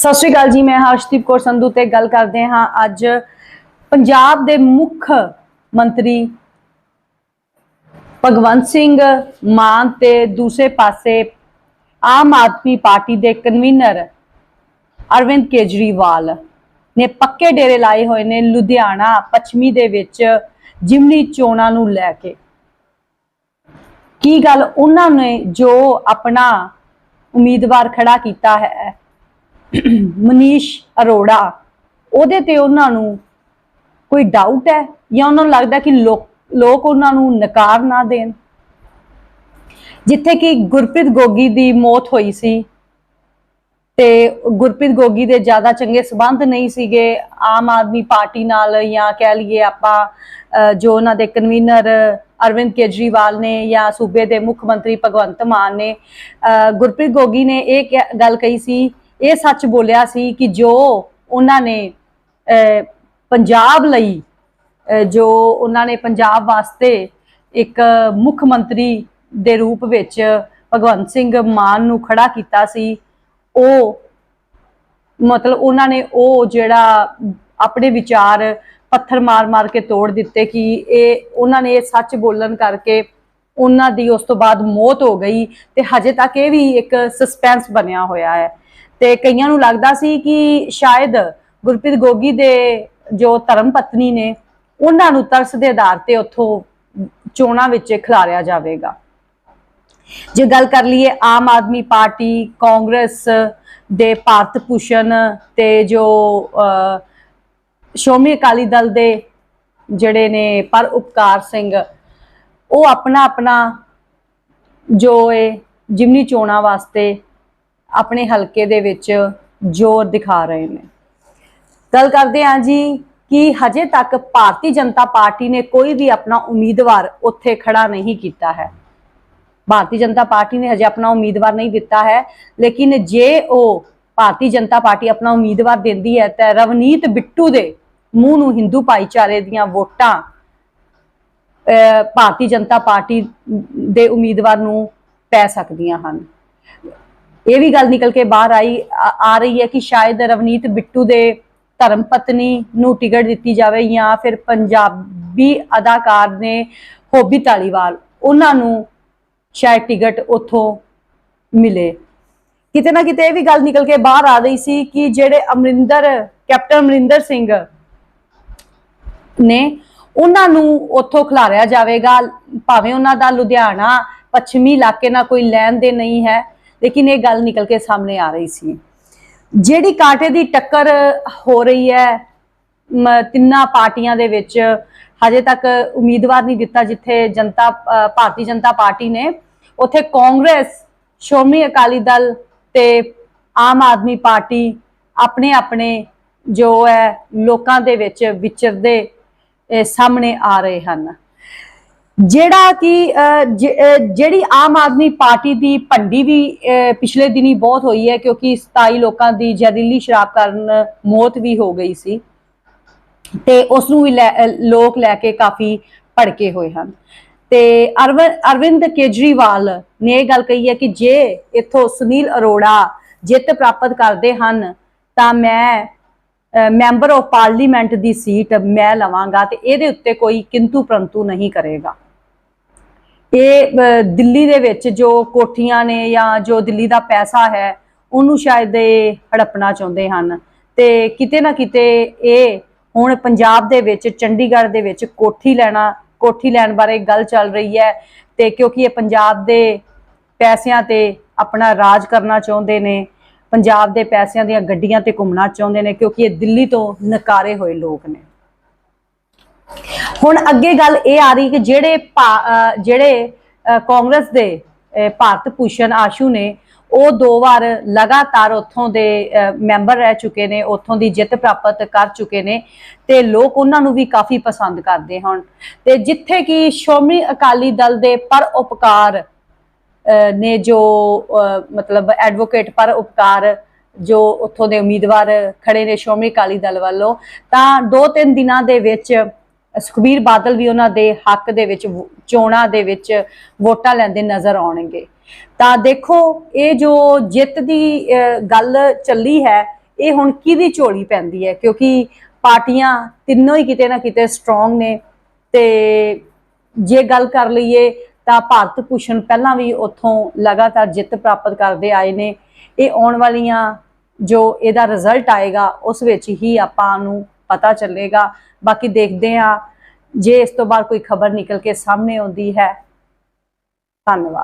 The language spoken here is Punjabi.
ਸਤਿ ਸ਼੍ਰੀ ਅਕਾਲ ਜੀ, ਮੈਂ ਹਰਸ਼ਦੀਪ ਕੌਰ ਸੰਧੂ ਤੇ ਗੱਲ ਕਰਦੇ ਹਾਂ ਅੱਜ ਪੰਜਾਬ ਦੇ ਮੁੱਖ ਮੰਤਰੀ ਭਗਵੰਤ ਸਿੰਘ ਮਾਨ ਤੇ ਦੂਸਰੇ ਪਾਸੇ ਆਮ ਆਦਮੀ ਪਾਰਟੀ ਦੇ ਕਨਵੀਨਰ ਅਰਵਿੰਦ ਕੇਜਰੀਵਾਲ ਨੇ ਪੱਕੇ ਡੇਰੇ ਲਾਏ ਹੋਏ ਨੇ ਲੁਧਿਆਣਾ, ਪੱਛਮੀ ਦੇ ਵਿੱਚ ਜਿਮਨੀ ਚੋਣਾਂ ਨੂੰ ਲੈ ਕੇ। ਕੀ ਗੱਲ ਉਹਨਾਂ ਨੇ ਜੋ ਆਪਣਾ ਉਮੀਦਵਾਰ ਖੜਾ ਕੀਤਾ ਹੈ? ਮਨੀਸ਼ ਅਰੋੜਾ, ਉਹਦੇ ਤੇ ਉਹਨਾਂ ਨੂੰ ਕੋਈ ਡਾਊਟ ਹੈ ਜਾਂ ਉਹਨਾਂ ਨੂੰ ਲੱਗਦਾ ਕਿ ਲੋਕ ਲੋਕ ਉਹਨਾਂ ਨੂੰ ਨਕਾਰ ਨਾ ਦੇਣ? ਜਿੱਥੇ ਕਿ ਗੁਰਪ੍ਰੀਤ ਗੋਗੀ ਦੀ ਮੌਤ ਹੋਈ ਸੀ ਤੇ ਗੁਰਪ੍ਰੀਤ ਗੋਗੀ ਦੇ ਜ਼ਿਆਦਾ ਚੰਗੇ ਸਬੰਧ ਨਹੀਂ ਸੀਗੇ, ਆਮ ਆਦਮੀ ਪਾਰਟੀ ਨਾਲ ਜਾਂ ਕਹਿ ਲਈਏ ਆਪਾਂ ਜੋ ਉਹਨਾਂ ਦੇ ਕਨਵੀਨਰ ਅਰਵਿੰਦ ਕੇਜਰੀਵਾਲ ਨੇ ਜਾਂ ਸੂਬੇ ਦੇ ਮੁੱਖ ਮੰਤਰੀ ਭਗਵੰਤ ਮਾਨ ਨੇ ਗੁਰਪ੍ਰੀਤ ਗੋਗੀ ਨੇ ਇਹ ਕਿਹਾ- ਗੱਲ ਕਹੀ ਸੀ ਇਹ ਸੱਚ ਬੋਲਿਆ ਸੀ ਕਿ ਜੋ ਉਹਨਾਂ ਨੇ ਪੰਜਾਬ ਲਈ ਜੋ ਉਹਨਾਂ ਨੇ ਪੰਜਾਬ ਵਾਸਤੇ ਇੱਕ ਮੁੱਖ ਮੰਤਰੀ ਦੇ ਰੂਪ ਵਿੱਚ ਭਗਵੰਤ ਸਿੰਘ ਮਾਨ ਨੂੰ ਖੜਾ ਕੀਤਾ ਸੀ, ਉਹ ਮਤਲਬ ਉਹਨਾਂ ਨੇ ਉਹ ਜਿਹੜਾ ਆਪਣੇ ਵਿਚਾਰ ਪੱਥਰ ਮਾਰ-ਮਾਰ ਕੇ ਤੋੜ ਦਿੱਤੇ ਕਿ ਇਹ, ਉਹਨਾਂ ਨੇ ਇਹ ਸੱਚ ਬੋਲਣ ਕਰਕੇ ਉਹਨਾਂ ਦੀ ਉਸ ਤੋਂ ਬਾਅਦ ਮੌਤ ਹੋ ਗਈ ਤੇ ਹਜੇ ਤੱਕ ਇਹ ਵੀ ਇੱਕ ਸਸਪੈਂਸ ਬਣਿਆ ਹੋਇਆ ਹੈ। ਤੇ ਕਈਆਂ ਨੂੰ ਲੱਗਦਾ ਸੀ ਕਿ ਸ਼ਾਇਦ ਗੁਰਪ੍ਰੀਤ ਗੋਗੀ ਦੇ ਜੋ ਧਰਮ ਪਤਨੀ ਨੇ ਉਹਨਾਂ ਨੂੰ ਤਰਸ ਦੇ ਆਧਾਰ ਤੇ ਉੱਥੋਂ ਚੋਣਾਂ ਵਿੱਚ ਖਿਲਾਰਿਆ ਜਾਵੇਗਾ। ਜੇ ਗੱਲ ਕਰ ਲਈਏ ਆਮ ਆਦਮੀ ਪਾਰਟੀ ਕਾਂਗਰਸ ਦੇ ਭਾਰਤ ਭੂਸ਼ਣ ਤੇ ਜੋ ਅਹ, ਸ਼੍ਰੋਮਣੀ ਅਕਾਲੀ ਦਲ ਦੇ ਜਿਹੜੇ ਨੇ ਪਰ ਉਪਕਾਰ ਸਿੰਘ ਉਹ ਆਪਣਾ ਆਪਣਾ ਜੋ ਇਹ ਜਿਮਨੀ ਚੋਣਾਂ ਵਾਸਤੇ ਆਪਣੇ ਹਲਕੇ ਦੇ ਵਿੱਚ ਜ਼ੋਰ ਦਿਖਾ ਰਹੇ ਨੇ। ਗੱਲ ਕਰਦੇ ਹਾਂ ਜੀ ਕਿ ਹਜੇ ਤੱਕ ਭਾਰਤੀ ਜਨਤਾ ਪਾਰਟੀ ਨੇ ਕੋਈ ਵੀ ਆਪਣਾ ਉਮੀਦਵਾਰ ਉੱਥੇ ਖੜਾ ਨਹੀਂ ਕੀਤਾ ਹੈ। ਭਾਰਤੀ ਜਨਤਾ ਪਾਰਟੀ ਨੇ ਹਜੇ ਆਪਣਾ ਉਮੀਦਵਾਰ ਨਹੀਂ ਦਿੱਤਾ ਹੈ ਲੇਕਿਨ ਜੇ ਉਹ ਭਾਰਤੀ ਜਨਤਾ ਪਾਰਟੀ ਆਪਣਾ ਉਮੀਦਵਾਰ ਦਿੰਦੀ ਹੈ ਤਾਂ ਰਵਨੀਤ ਬਿੱਟੂ ਦੇ ਮੂੰਹ ਨੂੰ ਹਿੰਦੂ ਭਾਈਚਾਰੇ ਦੀਆਂ ਵੋਟਾਂ ਅਹ, ਭਾਰਤੀ ਜਨਤਾ ਪਾਰਟੀ ਦੇ ਉਮੀਦਵਾਰ ਨੂੰ ਪੈ ਸਕਦੀਆਂ ਹਨ। ਇਹ ਵੀ ਗੱਲ ਨਿਕਲ ਕੇ ਬਾਹਰ ਆਈ, ਆ ਰਹੀ ਹੈ ਕਿ ਸ਼ਾਇਦ ਰਵਨੀਤ ਬਿੱਟੂ ਦੇ ਧਰਮ ਪਤਨੀ ਨੂੰ ਟਿਕਟ ਦਿੱਤੀ ਜਾਵੇ ਜਾਂ ਫਿਰ ਪੰਜਾਬੀ ਅਦਾਕਾਰ ਨੇ ਹੋਬੀ ਤਾਲੀਵਾਲ ਉਹਨਾਂ ਨੂੰ ਸ਼ਾਇਦ ਟਿਕਟ ਉੱਥੋਂ ਮਿਲੇ। ਕਿਤੇ ਨਾ ਕਿਤੇ ਇਹ ਵੀ ਗੱਲ ਨਿਕਲ ਕੇ ਬਾਹਰ ਆ ਰਹੀ ਸੀ ਕਿ ਜਿਹੜੇ ਅਮਰਿੰਦਰ, ਕੈਪਟਨ ਅਮਰਿੰਦਰ ਸਿੰਘ ਨੇ ਉਹਨਾਂ ਨੂੰ ਉੱਥੋਂ ਖਿਲਾਰਿਆ ਜਾਵੇਗਾ, ਭਾਵੇਂ ਉਹਨਾਂ ਦਾ ਲੁਧਿਆਣਾ ਪੱਛਮੀ ਇਲਾਕੇ ਨਾਲ ਕੋਈ ਲੈਣ ਦੇ ਨਹੀਂ ਹੈ ਲੇਕਿਨ ਇਹ ਗੱਲ ਨਿਕਲ ਕੇ ਸਾਹਮਣੇ ਆ ਰਹੀ ਸੀ। ਜਿਹੜੀ ਕਾਂਟੇ ਦੀ ਟੱਕਰ ਹੋ ਰਹੀ ਹੈ, ਮ- ਤਿੰਨਾਂ ਪਾਰਟੀਆਂ ਦੇ ਵਿੱਚ ਹਜੇ ਤੱਕ ਉਮੀਦਵਾਰ ਨਹੀਂ ਦਿੱਤਾ ਜਿੱਥੇ ਜਨਤਾ ਭਾਰਤੀ ਜਨਤਾ ਪਾਰਟੀ ਨੇ, ਉੱਥੇ ਕਾਂਗਰਸ, ਸ਼੍ਰੋਮਣੀ ਅਕਾਲੀ ਦਲ ਤੇ ਆਮ ਆਦਮੀ ਪਾਰਟੀ ਆਪਣੇ ਆਪਣੇ ਜੋ ਹੈ ਲੋਕਾਂ ਦੇ ਵਿੱਚ ਵਿਚਰਦੇ ਸਾਹਮਣੇ ਆ ਰਹੇ ਹਨ। ਜਿਹੜਾ ਕਿ ਜਿਹੜੀ ਆਮ ਆਦਮੀ ਪਾਰਟੀ ਦੀ ਭੰਡੀ ਵੀ ਪਿਛਲੇ ਦਿਨੀ ਬਹੁਤ ਹੋਈ ਹੈ ਕਿਉਂਕਿ 27 ਲੋਕਾਂ ਦੀ ਜ਼ਹਿਰੀਲੀ ਸ਼ਰਾਬ ਕਾਰਨ ਮੌਤ ਵੀ ਹੋ ਗਈ ਸੀ। ਤੇ ਉਸ ਨੂੰ ਵੀ ਲੈ- ਲੋਕ ਲੈ ਕੇ ਕਾਫੀ ਭੜਕੇ ਹੋਏ ਹਨ। ਤੇ ਅਰਵਿੰਦ ਅਰਵਿੰਦ ਕੇਜਰੀਵਾਲ ਨੇ ਇਹ ਗੱਲ ਕਹੀ ਹੈ ਕਿ ਜੇ ਇੱਥੋਂ ਸੁਨੀਲ ਅਰੋੜਾ ਜਿੱਤ ਪ੍ਰਾਪਤ ਕਰਦੇ ਹਨ, ਤਾਂ ਮੈਂ ਮੈਂਬਰ ਆਫ ਪਾਰਲੀਮੈਂਟ ਦੀ ਸੀਟ ਮੈਂ ਲਵਾਂਗਾ ਤੇ ਇਹਦੇ ਉੱਤੇ ਕੋਈ ਕਿੰਤੂ ਪ੍ਰੰਤੂ ਨਹੀਂ ਕਰੇਗਾ। ਇਹ ਦਿੱਲੀ ਦੇ ਵਿੱਚ ਜੋ ਕੋਠੀਆਂ ਨੇ ਜਾਂ ਜੋ ਦਿੱਲੀ ਦਾ ਪੈਸਾ ਹੈ, ਉਹਨੂੰ ਸ਼ਾਇਦ ਇਹ ਹੜਪਣਾ ਚਾਹੁੰਦੇ ਹਨ। ਤੇ ਕਿਤੇ ਨਾ ਕਿਤੇ ਇਹ ਹੁਣ ਪੰਜਾਬ ਦੇ ਵਿੱਚ, ਚੰਡੀਗੜ੍ਹ ਦੇ ਵਿੱਚ ਕੋਠੀ ਲੈਣਾ, ਕੋਠੀ ਲੈਣ ਬਾਰੇ ਗੱਲ ਚੱਲ ਰਹੀ ਹੈ ਤੇ ਕਿਉਂਕਿ ਇਹ ਪੰਜਾਬ ਦੇ ਪੈਸਿਆਂ ਤੇ ਆਪਣਾ ਰਾਜ ਕਰਨਾ ਚਾਹੁੰਦੇ ਨੇ ਪੰਜਾਬ ਦੇ ਪੈਸਿਆਂ ਦੀਆਂ ਗੱਡੀਆਂ ਤੇ ਘੁੰਮਣਾ ਚਾਹੁੰਦੇ ਨੇ ਕਿਉਂਕਿ ਇਹ ਦਿੱਲੀ ਤੋਂ ਨਕਾਰੇ ਹੋਏ ਲੋਕ ਨੇ। ਹੁਣ ਅੱਗੇ ਗੱਲ ਇਹ ਆ ਰਹੀ ਕਿ ਜਿਹੜੇ ਜਿਹੜੇ ਕਾਂਗਰਸ ਦੇ ਭਾਰਤ ਭੂਸ਼ਣ ਆਸ਼ੂ ਨੇ, ਉਹ ਦੋ ਵਾਰ ਲਗਾਤਾਰ ਉੱਥੋਂ ਦੇ ਅਹ ਮੈਂਬਰ ਰਹਿ ਚੁੱਕੇ ਨੇ, ਉੱਥੋਂ ਦੀ ਜਿੱਤ ਪ੍ਰਾਪਤ ਕਰ ਚੁੱਕੇ ਨੇ ਤੇ ਲੋਕ ਉਹਨਾਂ ਨੂੰ ਵੀ ਕਾਫੀ ਪਸੰਦ ਕਰਦੇ ਹਨ। ਤੇ ਜਿੱਥੇ ਕਿ ਸ਼੍ਰੋਮਣੀ ਅਕਾਲੀ ਦਲ ਦੇ ਪਰ ਉਪਕਾਰ ਨੇ ਜੋ ਮਤਲਬ ਐਡਵੋਕੇਟ ਪਰ ਉਪਕਾਰ, ਜੋ ਉੱਥੋਂ ਦੇ ਉਮੀਦਵਾਰ ਖੜੇ ਨੇ ਸ਼੍ਰੋਮਣੀ ਅਕਾਲੀ ਦਲ ਵੱਲੋਂ, ਤਾਂ ਦੋ ਤਿੰਨ ਦਿਨਾਂ ਦੇ ਵਿੱਚ ਸੁਖਬੀਰ ਬਾਦਲ ਵੀ ਉਹਨਾਂ ਦੇ ਹੱਕ ਦੇ ਵਿੱਚ ਚੋਣਾਂ ਦੇ ਵਿੱਚ ਵੋਟਾਂ ਲੈਂਦੇ ਨਜ਼ਰ ਆਉਣਗੇ। ਤਾਂ ਦੇਖੋ, ਇਹ ਜੋ ਜਿੱਤ ਦੀ ਗੱਲ ਚੱਲੀ ਹੈ, ਇਹ ਹੁਣ ਕਿਹਦੀ ਝੋਲੀ ਪੈਂਦੀ ਹੈ? ਕਿਉਂਕਿ ਪਾਰਟੀਆਂ ਤਿੰਨੋਂ ਹੀ ਕਿਤੇ ਨਾ ਕਿਤੇ ਸਟਰੋਂਗ ਨੇ ਤੇ ਜੇ ਗੱਲ ਕਰ ਲਈਏ ਤਾਂ ਭਾਰਤ ਭੂਸ਼ਣ ਪਹਿਲਾਂ ਵੀ ਉੱਥੋਂ ਲਗਾਤਾਰ ਜਿੱਤ ਪ੍ਰਾਪਤ ਕਰਦੇ ਆਏ ਨੇ। ਇਹ ਆਉਣ ਵਾਲੀਆਂ ਜੋ ਇਹਦਾ ਰਿਜ਼ਲਟ ਆਏਗਾ, ਉਸ ਵਿੱਚ ਹੀ ਆਪਾਂ ਨੂੰ ਪਤਾ ਚੱਲੇਗਾ। ਬਾਕੀ ਦੇਖਦੇ ਹਾਂ, ਜੇ ਇਸ ਤੋਂ ਬਾਅਦ ਕੋਈ ਖਬਰ ਨਿਕਲ ਕੇ ਸਾਹਮਣੇ ਆਉਂਦੀ ਹੈ, ਧੰਨਵਾਦ।